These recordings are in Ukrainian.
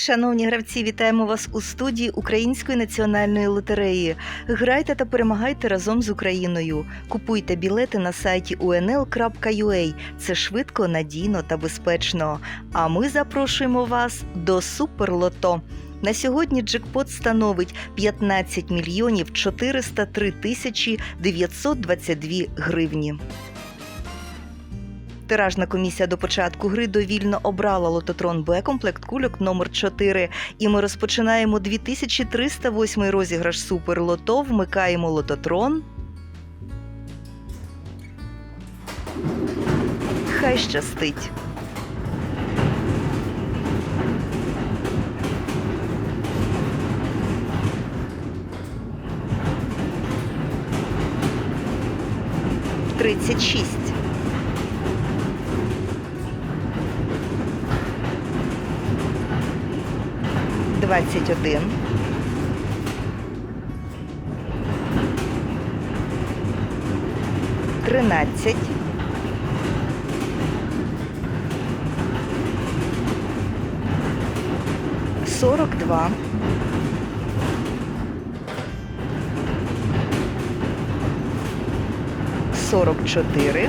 Шановні гравці, вітаємо вас у студії Української національної лотереї. Грайте та перемагайте разом з Україною. Купуйте білети на сайті unl.ua. Це швидко, надійно та безпечно. А ми запрошуємо вас до Суперлото. На сьогодні джекпот становить 15 мільйонів 403 тисячі 922 гривні. Тиражна комісія до початку гри довільно обрала лототрон Б комплект кульок номер 4 І ми розпочинаємо 2308 розіграш Суперлото. Вмикаємо лототрон. Хай щастить. Тридцять шість. Двадцять один. Тринадцять. Сорок два. Сорок чотири.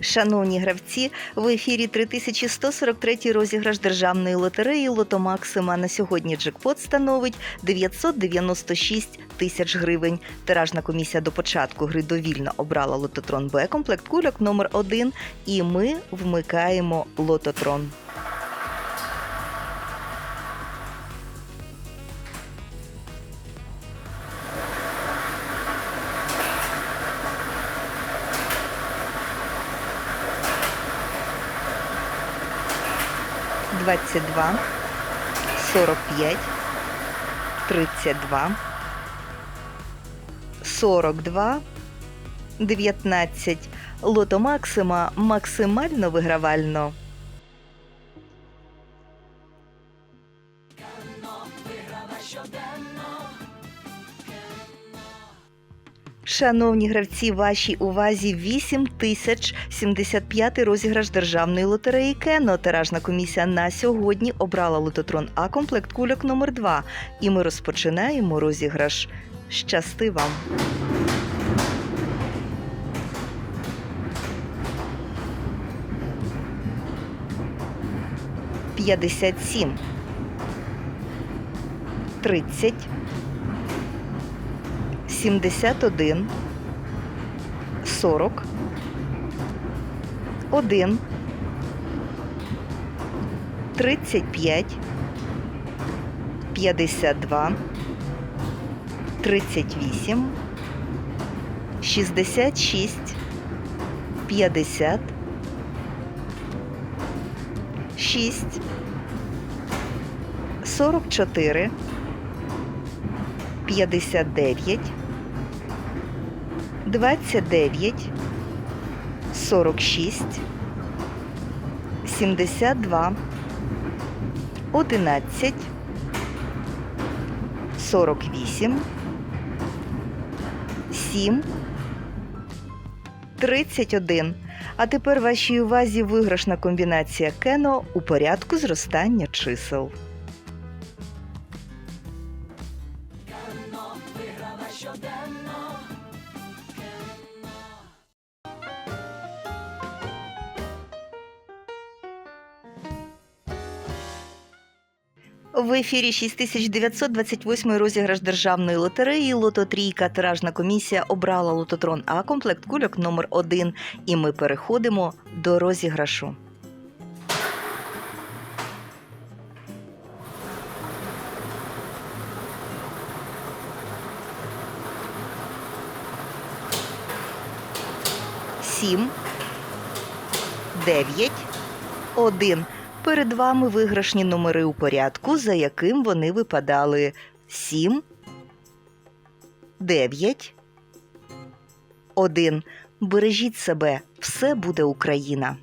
Шановні гравці, в ефірі 3143 розіграш державної лотереї Лото Максима. На сьогодні джекпот становить 996 тисяч гривень. Тиражна комісія до початку гри довільно обрала лототрон Б комплект кульок номер 1 і ми вмикаємо лототрон. Двадцять два, сорок п'ять, тридцять два, сорок два, дев'ятнадцять. Лото Максима максимально вигравально. Шановні гравці, вашій увазі 8075 розіграш державної лотереї Кено. Тиражна комісія на сьогодні обрала лототрон А комплект кульок номер 2 І ми розпочинаємо розіграш. Щасти вам! П'ятдесят сім. Тридцять. 71 40 1 35 52 38 66 50 6 44 59 29 46 72 11 48 7 31. А тепер вашій увазі виграшна комбінація Кено у порядку зростання чисел. В ефірі 6928 розіграш державної лотереї Лото Трійка. Тиражна комісія обрала лототрон А комплект кульок номер 1 І ми переходимо до розіграшу. Сім, дев'ять, один. Перед вами виграшні номери у порядку, за яким вони випадали 7, 9, 1. Бережіть себе, все буде Україна.